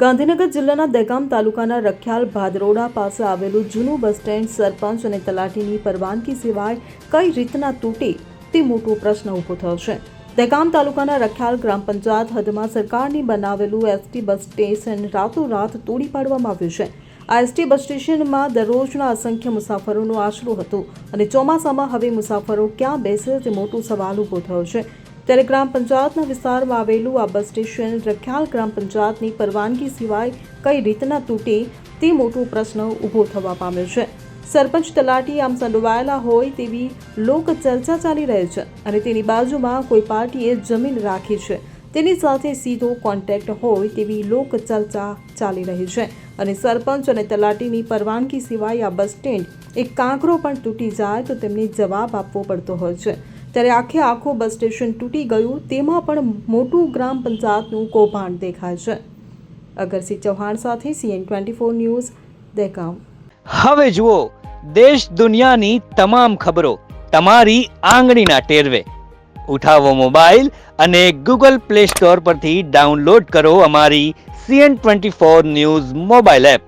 ગાંધીનગર જિલ્લાના દહેગામ તાલુકાના રખિયાલ ભાદરોડા પાસે આવેલું જૂનું બસ સ્ટેન્ડ સરપંચ અને તલાટીની પરવાનગી સિવાય કઈ રીતના તૂટે તે મોટો પ્રશ્ન ઊભો થયો છે. દહેગામ તાલુકાના રખિયાલ ગ્રામ પંચાયત હદમાં સરકારની બનાવેલું એસટી બસ સ્ટેશન રાતોરાત તોડી પાડવામાં આવ્યું છે. આ એસટી બસ સ્ટેશનમાં દરરોજના અસંખ્ય મુસાફરોનો આશરો હતો અને ચોમાસામાં હવે મુસાફરો ક્યાં બેસે તે મોટો સવાલ ઊભો થયો છે. ત્યારે ગ્રામ પંચાયતના વિસ્તારમાં આવેલું આ બસ સ્ટેશન રખિયાલ ગ્રામ પંચાયતની પરવાનગી સિવાય કઈ રીતના તૂટે તે મોટો પ્રશ્ન ઊભો થવા પામ્યો છે. સરપંચ તલાટી આમ સંડોવાયેલા હોય તેવી લોક ચર્ચા ચાલી રહી છે અને તેની બાજુમાં કોઈ પાર્ટીએ જમીન રાખી છે. તેની સાથે સીધો કોન્ટેક્ટ હોય તેવી લોક ચર્ચા ચાલી રહી છે અને સરપંચ અને તલાટીની પરવાનગી સિવાય આ બસ સ્ટેન્ડ એક કાંકરો પણ તૂટી જાય તો તેમને જવાબ આપવો પડતો હોય છે. ત્યારે આખે આખું બસ સ્ટેશન તૂટી ગયું. તેમાં પણ મોટું ગ્રામ પંચાયતનું કૌભાંડ દેખાય છે. અગરસિંહ ચૌહાણ સાથે CN twenty four news Dehgam હવે જુઓ, દેશ દુનિયાની તમામ ખબરો તમારી આંગળીના ટેરવે. ઉઠાવો મોબાઈલ અને ગૂગલ પ્લે સ્ટોર પરથી ડાઉનલોડ કરો અમારી CN twenty four news mobile app.